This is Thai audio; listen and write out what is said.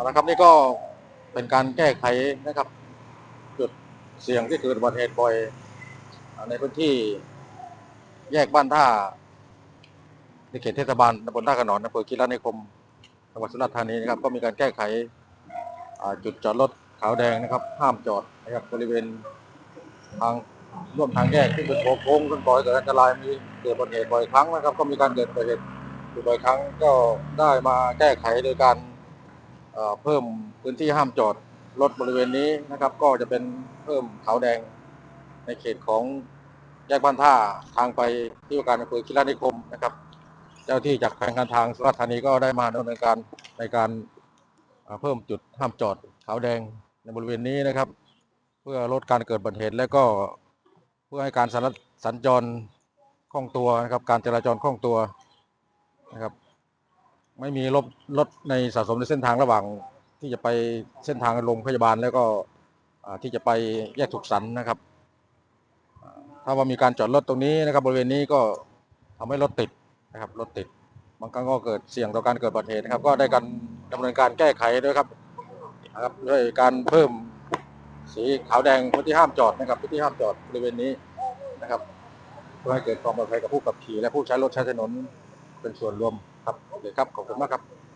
เอาละครับนี่ก็เป็นการแก้ไขนะครับ จุดเสี่ยงที่เกิดอุบัติเหตุบ่อย ในพื้นที่แยกบ้านท่าในเขตเทศบาลตำบลท่าขนอนอำเภอคีรีนิคมจังหวัดสุราษฎร์ธานีนะครับ ก็มีการแก้ไขจุดจอดรถขาวแดงนะครับ ห้ามจอดนะครับบริเวณทางร่วมทางแยกที่เป็นโค้งต้นปล่อยเกิดอันตรายมีเกิดอุบัติเหตุบ่อยครั้งนะครับ ก็มีการเกิดอุบัติเหตุอยู่บ่อยครั้งก็ได้มาแก้ไขโดยการ เพิ่มพื้นที่ห้ามจอดรถบริเวณนี้นะครับ ก็จะเป็นเพิ่มขาวแดงในเขตของแยกบ้านท่าทางไปที่ว่าการอำเภอคิรานิคมนะครับ เจ้าที่จากแผงการทางสุราษฎร์ธานีก็ได้มาดำเนินการในการเพิ่มจุดห้ามจอดขาวแดงในบริเวณนี้นะครับ เพื่อลดการเกิดอุบัติเหตุและก็เพื่อให้การสัญสัญจรคล่องตัวนะครับ การจราจรคล่องตัวนะครับ ไม่มีรถรถในสะสมในเส้นทางระหว่างที่จะไปเส้นทางโรงพยาบาลแล้วก็ที่จะไปแยกสุขสันต์นะครับ ถ้าว่ามีการจอดรถตรงนี้นะครับ บริเวณนี้ก็ทำให้รถติดนะครับรถติดบางครั้งก็เกิดเสี่ยงต่อการเกิดอุบัติเหตุนะครับ ก็ได้การดำเนินการแก้ไขด้วยครับนะครับด้วยการเพิ่มสีขาวแดงพื้นที่ห้ามจอดนะครับพื้นที่ห้ามจอดบริเวณนี้นะครับเพื่อให้เกิดความปลอดภัยกับผู้ขับขี่และผู้ใช้รถใช้ถนนเป็นส่วนรวม ครับโอเคครับขอบคุณมากครับ